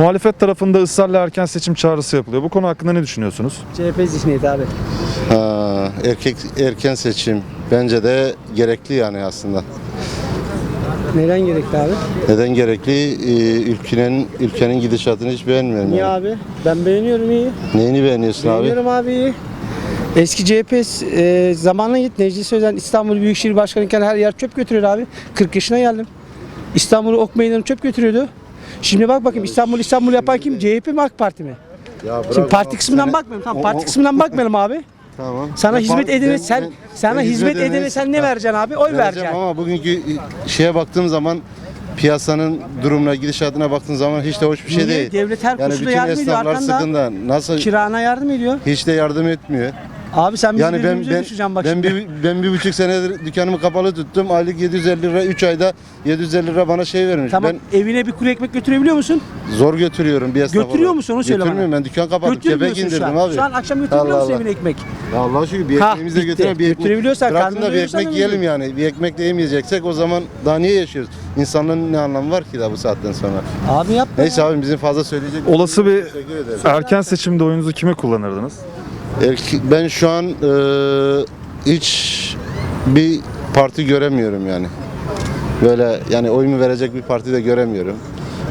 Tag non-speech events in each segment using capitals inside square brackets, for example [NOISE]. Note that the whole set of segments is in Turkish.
Muhalefet tarafında ısrarla erken seçim çağrısı yapılıyor. Bu konu hakkında ne düşünüyorsunuz? CHP zihniyeti abi. Ha, erkek erken seçim bence de gerekli yani aslında. Neden gerekli abi? Neden gerekli? Ee, ülkenin ülkenin gidişatını hiç beğenmiyorum. Niye yani. abi? Ben beğeniyorum iyi. Neyini beğeniyorsun abi? Beğeniyorum abi iyi. Eski CHP e, zamanına git Necdet Sözen İstanbul Büyükşehir Başkanı iken her yer çöp götürüyor abi. 40 yaşına geldim. İstanbul'u ok meydanı çöp götürüyordu. Şimdi bak bakayım İstanbul İstanbul yapan kim? CHP mi AK Parti mi? Ya Şimdi parti kısmından bakmayalım. Tamam parti kısmından bakmayalım abi. [LAUGHS] Tamam. Sana hizmet edene sen sana hizmet edene sen ne vereceksin abi? Oy vereceğim vereceksin. Ama bugünkü şeye baktığım zaman piyasanın durumuna, gidişatına baktığın zaman hiç de hoş bir şey Niye? değil. Devlet her yani koşulda bütün yardım ediyor esnaflar arkanda. sıkıntı. Nasıl Kirana yardım ediyor. hiç de yardım etmiyor. Abi sen bizim Yani ben ben düşeceksin bak ben şimdi. bir ben bir buçuk senedir dükkanımı kapalı tuttum. Aylık 750 lira 3 ayda 750 lira bana şey vermiş. Tamam Ben evine bir kuru ekmek götürebiliyor musun? zor götürüyorum bir esnaf Götürüyor olarak. musun? Onu söyle bana. Götürmüyorum ben dükkan kapattım. Kepek Götürmüyorsun şu indirdim an. abi. Şu an akşam götürebiliyor Allah musun Allah. evine ekmek? Ya Allah'a şükür bir Ha, ekmeğimizi de bitti. götürelim. Bir ekmek. Götürebiliyorsan, Bırakın da karnını bir ekmek doyursan yiyelim yani. Bir ekmek de yemeyeceksek o zaman daha niye yaşıyoruz? İnsanlığın ne anlamı var ki da bu saatten sonra? Abi yapma. Neyse ya. abi bizim fazla söyleyecek Olası bir Teşekkür ederim. erken seçimde oyunuzu kime kullanırdınız? Ben şu an e, hiç bir parti göremiyorum yani. Böyle yani oyumu verecek bir parti de göremiyorum.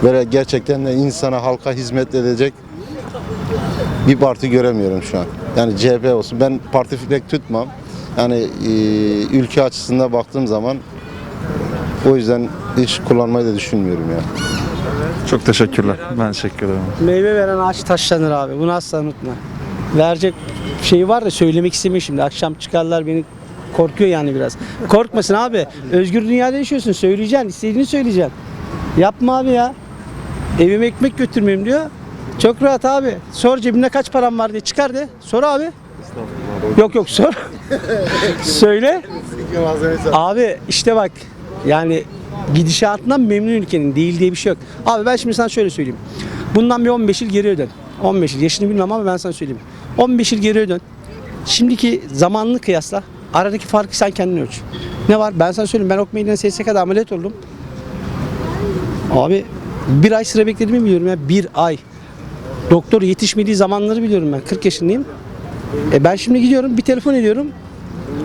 Böyle gerçekten de insana, halka hizmet edecek bir parti göremiyorum şu an. Yani CHP olsun. Ben parti pek tutmam. Yani e, ülke açısından baktığım zaman o yüzden hiç kullanmayı da düşünmüyorum yani. Çok teşekkürler. Ben teşekkür ederim. Meyve veren ağaç taşlanır abi. Bunu asla unutma. Verecek şey var da söylemek istemiyor şimdi. Akşam çıkarlar beni korkuyor yani biraz. Korkmasın abi. Özgür dünyada yaşıyorsun. Söyleyeceksin. istediğini söyleyeceksin. Yapma abi ya. Evime ekmek götürmeyeyim diyor. Çok rahat abi. Sor cebimde kaç param var diye çıkar de. Sor abi. Yok yok sor. [LAUGHS] Söyle. Abi işte bak yani gidişatından memnun ülkenin değil diye bir şey yok. Abi ben şimdi sana şöyle söyleyeyim. Bundan bir 15 yıl geriye dön. 15 yıl yaşını bilmem ama ben sana söyleyeyim. 15 yıl geriye dön. Şimdiki zamanını kıyasla. Aradaki farkı sen kendin ölç. Ne var? Ben sana söyleyeyim. Ben ok meydanı SSK'da ameliyat oldum. Abi bir ay sıra beklediğimi biliyorum ya. Bir ay. Doktor yetişmediği zamanları biliyorum ben. 40 yaşındayım. E ben şimdi gidiyorum bir telefon ediyorum.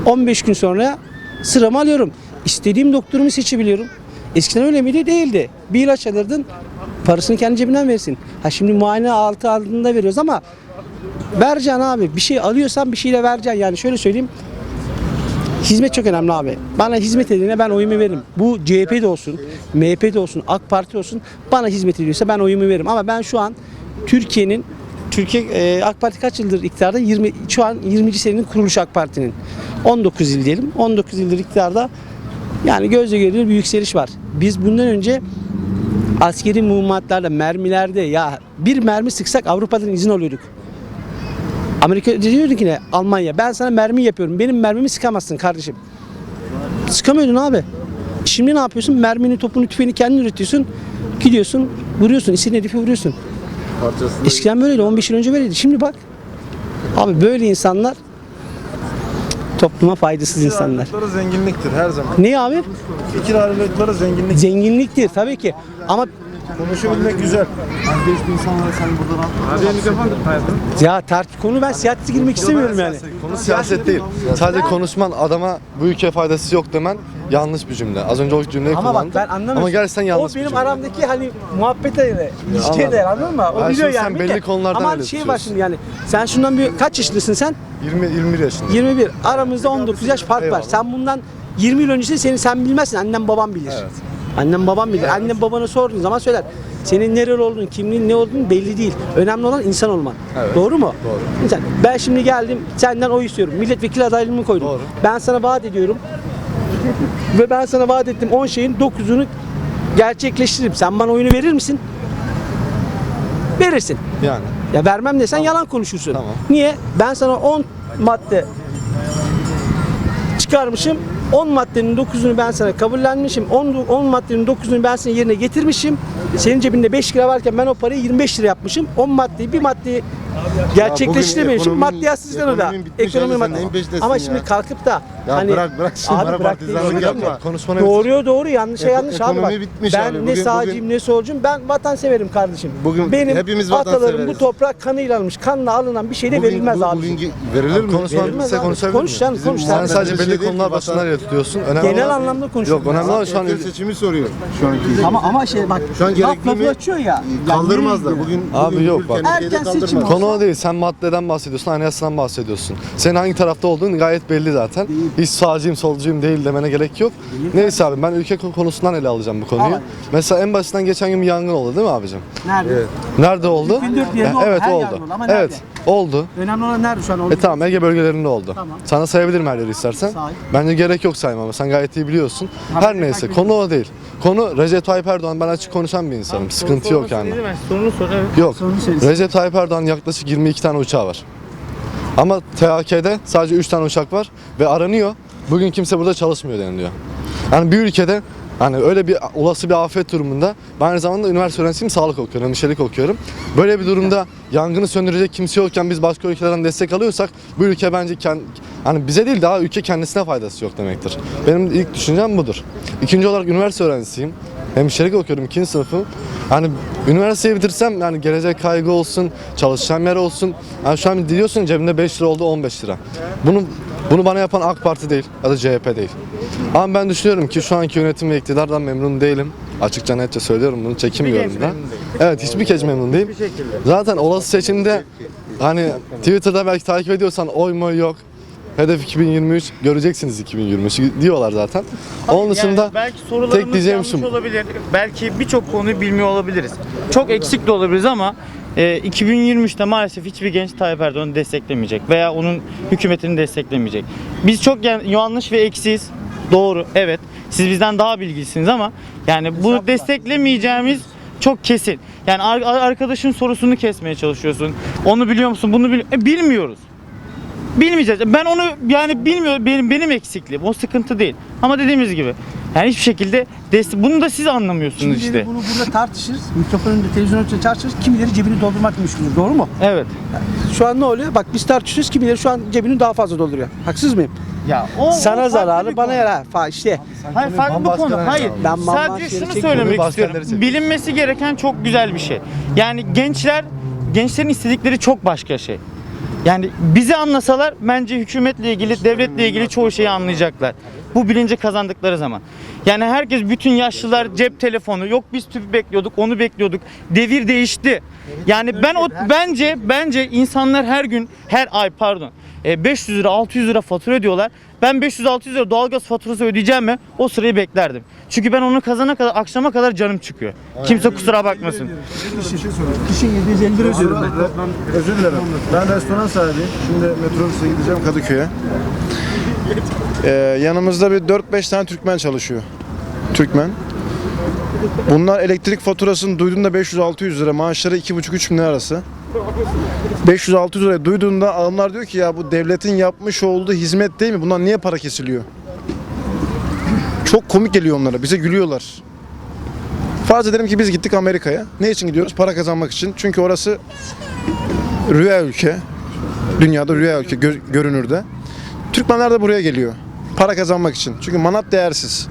15 gün sonra sıramı alıyorum. İstediğim doktorumu seçebiliyorum. Eskiden öyle miydi? Değildi. Bir ilaç alırdın, parasını kendi cebinden verirsin. Ha şimdi muayene altı aldığında veriyoruz ama vereceksin abi. Bir şey alıyorsan bir şeyle vereceksin. Yani şöyle söyleyeyim. Hizmet çok önemli abi. Bana hizmet edene ben oyumu veririm. Bu CHP'de olsun, MHP'de olsun, AK Parti olsun bana hizmet ediyorsa ben oyumu veririm. Ama ben şu an Türkiye'nin Türkiye e, AK Parti kaç yıldır iktidarda? 20 şu an 20. senenin kuruluşu AK Parti'nin. 19 yıl diyelim. 19 yıldır iktidarda yani gözle görülür bir yükseliş var. Biz bundan önce askeri mühimmatlarda, mermilerde ya bir mermi sıksak Avrupa'dan izin alıyorduk. Amerika diyordu ki ne? Almanya ben sana mermi yapıyorum. Benim mermimi sıkamazsın kardeşim. Sıkamıyordun abi. Şimdi ne yapıyorsun? Mermini, topunu, tüfeğini kendin üretiyorsun. Gidiyorsun, vuruyorsun. İstediğin herifi vuruyorsun. Eskiden böyleydi. 15 yıl önce böyleydi. Şimdi bak. Abi böyle insanlar topluma faydasız insanlar. ayrılıkları zenginliktir her zaman. Ne abi? Fikir ayrılıkları zenginlik. Zenginliktir tabii ki. Ama Konuşabilmek güzel. ya tart konu ben siyasete girmek istemiyorum yani. Konu siyaset değil. Sadece konuşman adama bu ülkeye faydası yok demen yanlış bir cümle. Az önce o cümleyi Ama bak ben anlamıyorum. Ama gerçekten yanlış O bir benim cümle. aramdaki hani muhabbete de, ilişkiye de anladın mı? O Ha, biliyor şimdi sen yani. belli Peki. konulardan Ama öyle şey var tutuyorsun. şimdi yani. Sen şundan bir kaç yaşındasın sen? 20 21 yaşında. 21. Aramızda 19 yaş fark var. Eyvallah. Sen bundan 20 yıl öncesi seni sen bilmezsin. Annem babam bilir. Evet. Annem babam bilir. Annem babana sorduğun zaman söyler. Senin nereli olduğun, kimliğin ne olduğunu belli değil. Önemli olan insan olman. Evet. Doğru mu? Doğru. İnsan. Ben şimdi geldim senden oy istiyorum. Milletvekili adaylığımı koydum. Doğru. Ben sana vaat ediyorum. Ve ben sana vaat ettim 10 şeyin 9'unu gerçekleştiririm. Sen bana oyunu verir misin? Verirsin. Yani. Ya vermem desen yalan konuşursun. Tamam. Niye? Ben sana 10 madde çıkarmışım. 10 maddenin 9'unu ben sana kabullenmişim. 10, 10 maddenin 9'unu ben senin yerine getirmişim. Senin cebinde 5 lira varken ben o parayı 25 lira yapmışım. 10 maddeyi bir maddeyi gerçekleştirememişim. ekonominin- Maddiyat sizden o da. ekonominin bitmiş Ekonomi peşindesin Ama ya? şimdi kalkıp da Ya hani bırak bırak şimdi Abi bırak partizanlık yapma. Doğruya doğru yanlışa Eko- yanlış abi bak. ekonomi bitmiş ben abi. ne sağcıyım bugün- ne solcuyum. Ben vatanseverim kardeşim. Bugün Benim hepimiz atalarım bu toprak kanıyla alınmış. Kanla alınan bir şey de Bugün- verilmez bu- abi. bugün verilir mi? Konuşmanı Verilmez bitirse abi. konuşabilir Konuş canım, konuş. Sen sadece belli konular başına vatan- nereye tutuyorsun. Genel anlamda konuşuyorum. Yok önemli olan şu an seçimi soruyor şu anki. Ama ama şey bak Şu an laf gerekli lafı mi? açıyor ya. Kaldırmazlar. Bugün, Abi bugün yok bak. Erken seçim. Konu o değil. Sen maddeden bahsediyorsun, anayasadan bahsediyorsun. Senin hangi tarafta olduğun gayet belli zaten. Hiç sağcıyım, solcuyum değil demene gerek yok. Neyse abi ben ülke konusundan ele alacağım bu konuyu. Ama- Mesela en basitinden geçen gün bir yangın oldu değil mi abicim? Nerede? Nerede oldu? 2004 yerinde oldu. evet Her oldu. yerde oldu ama nerede? evet oldu. Önemli olan nerede şu an oldu? E tamam Ege bölgelerinde oldu. Tamam. Sana sayabilirim her yeri istersen. Say. Bence gerek yok saymama. Sen gayet iyi biliyorsun. Her ben neyse takip konu o değil. Konu Recep Tayyip Erdoğan ben açık konuşan bir insanım. Sıkıntı yok yani. Sorunu sor evet. Yok. Sorunu. Recep Tayyip Erdoğan yaklaşık 22 tane uçağı var. Ama THK'de sadece 3 tane uçak var ve aranıyor. Bugün kimse burada çalışmıyor deniliyor. Yani bir ülkede hani öyle bir olası bir afet durumunda ben aynı zamanda üniversite öğrencisiyim sağlık okuyorum, hemşirelik okuyorum. Böyle bir durumda yangını söndürecek kimse yokken biz başka ülkelerden destek alıyorsak bu ülke bence kend, hani bize değil daha ülke kendisine faydası yok demektir. Benim ilk düşüncem budur. İkinci olarak üniversite öğrencisiyim. Hemşirelik okuyorum ikinci sınıfım. Hani üniversiteyi bitirsem yani gelecek kaygı olsun, çalışacağım yer olsun. Yani şu an diyorsun cebimde 5 lira oldu 15 lira. Bunu bunu bana yapan AK Parti değil ya da CHP değil. Ama ben düşünüyorum ki şu anki yönetim ve iktidardan memnun değilim. Açıkça netçe söylüyorum bunu çekinmiyorum da. Evet hiçbir kez memnun değilim. Zaten olası seçimde hani Twitter'da belki takip ediyorsan oy moy yok. Hedef 2023 göreceksiniz 2023 diyorlar zaten. Onun dışında Yani belki sorularımız tek diyeceğim yanlış şu. olabilir. Belki birçok konuyu bilmiyor olabiliriz. Çok eksik de olabiliriz ama e, 2023'te maalesef hiçbir genç Tayyip Erdoğan'ı desteklemeyecek veya onun hükümetini desteklemeyecek. Biz çok yan- yanlış ve eksiyiz. Doğru, evet. Siz bizden daha bilgisiniz ama yani bu desteklemeyeceğimiz çok kesin. Yani ar- ar- arkadaşın sorusunu kesmeye çalışıyorsun. Onu biliyor musun? Bunu bil- e, bilmiyoruz. Bilmeyeceğiz. Ben onu yani bilmiyorum benim benim eksikliğim. O sıkıntı değil. Ama dediğimiz gibi yani hiçbir şekilde dest- bunu da siz anlamıyorsunuz Kimileri işte. bunu burada tartışırız. Mikrofon önünde, televizyon önünde tartışırız. Kimileri cebini doldurmak meşguldür. Doğru mu? Evet. Şu an ne oluyor? Bak biz tartışıyoruz. Kimileri şu an cebini daha fazla dolduruyor. Haksız mıyım? Ya o Sana o farklı zararı bir bana konu. yarar. Fa işte. Hayır farklı bir konu. Hayır. Ben bambaşka Sadece yere şunu çekiyorum. söylemek istiyorum. çekiyorum. Bilinmesi gereken çok güzel bir şey. Yani gençler gençlerin istedikleri çok başka şey. Yani bizi anlasalar bence hükümetle ilgili, devletle ilgili çoğu şeyi anlayacaklar. Bu bilinci kazandıkları zaman. Yani herkes bütün yaşlılar cep telefonu yok biz tüp bekliyorduk onu bekliyorduk. Devir değişti. Yani ben o bence bence insanlar her gün her ay pardon 500 lira 600 lira fatura ödüyorlar. Ben 500-600 lira doğalgaz faturası ödeyeceğim mi? O sırayı beklerdim. Çünkü ben onu kazana kadar akşama kadar canım çıkıyor. Kimse kusura bakmasın. Kişi 750 lira ödüyorum ben. Ben özür dilerim. Ben restoran sahibiyim. Şimdi metrobüse gideceğim Kadıköy'e. Ee, yanımızda bir 4-5 tane Türkmen çalışıyor. Türkmen. Bunlar elektrik faturasını duyduğunda 500-600 lira, maaşları 2,5-3 bin lira arası. 500-600 liraya duyduğunda adamlar diyor ki ya bu devletin yapmış olduğu hizmet değil mi? Bundan niye para kesiliyor? Çok komik geliyor onlara. Bize gülüyorlar. Farz edelim ki biz gittik Amerika'ya. Ne için gidiyoruz? Para kazanmak için. Çünkü orası rüya ülke. Dünyada rüya ülke gö- görünürde. Türkmenler de buraya geliyor. Para kazanmak için. Çünkü manat değersiz.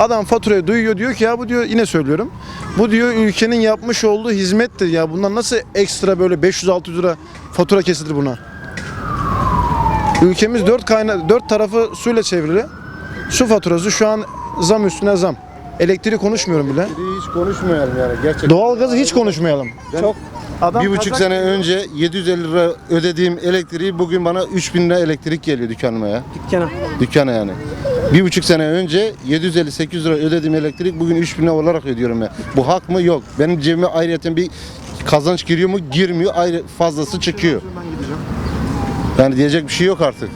Adam faturayı duyuyor diyor ki ya bu diyor yine söylüyorum. Bu diyor ülkenin yapmış olduğu hizmettir ya. Bundan nasıl ekstra böyle 500-600 lira fatura kesilir buna? Ülkemiz dört kayna dört tarafı suyla çevrili. Su faturası şu an zam üstüne zam. Elektriği konuşmuyorum bile. Hiç konuşmayalım yani gerçekten. Doğalgazı hiç konuşmayalım. Çok adam Bir buçuk sene önce 750 lira ödediğim elektriği bugün bana 3000 lira elektrik geliyor dükkanıma ya. Dükkana. Dükkana yani. Bir buçuk sene önce 750-800 lira ödediğim elektrik bugün 3000 lira olarak ödüyorum ya. Bu hak mı? Yok. Benim cebime ayrıca bir kazanç giriyor mu? Girmiyor. Ayrı fazlası çıkıyor. Yani diyecek bir şey yok artık.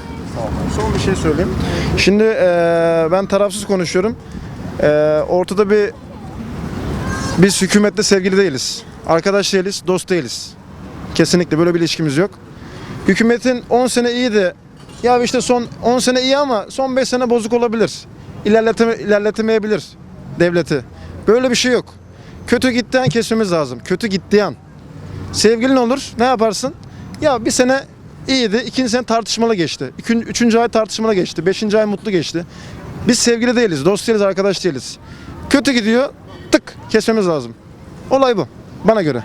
Son bir şey söyleyeyim. Şimdi eee, ben tarafsız konuşuyorum. Eee, ortada bir biz hükümetle sevgili değiliz. Arkadaş değiliz, dost değiliz. Kesinlikle böyle bir ilişkimiz yok. Hükümetin 10 sene iyiydi. Ya işte son 10 sene iyi ama son 5 sene bozuk olabilir. İlerleteme, ilerletemeyebilir devleti. Böyle bir şey yok. Kötü gittiği an kesmemiz lazım. Kötü gittiği an. Sevgilin olur ne yaparsın? Ya bir sene iyiydi, ikinci sene tartışmalı geçti. Üçün, üçüncü ay tartışmalı geçti, beşinci ay mutlu geçti. Biz sevgili değiliz, dost değiliz, arkadaş değiliz. Kötü gidiyor, tık kesmemiz lazım. Olay bu bana göre.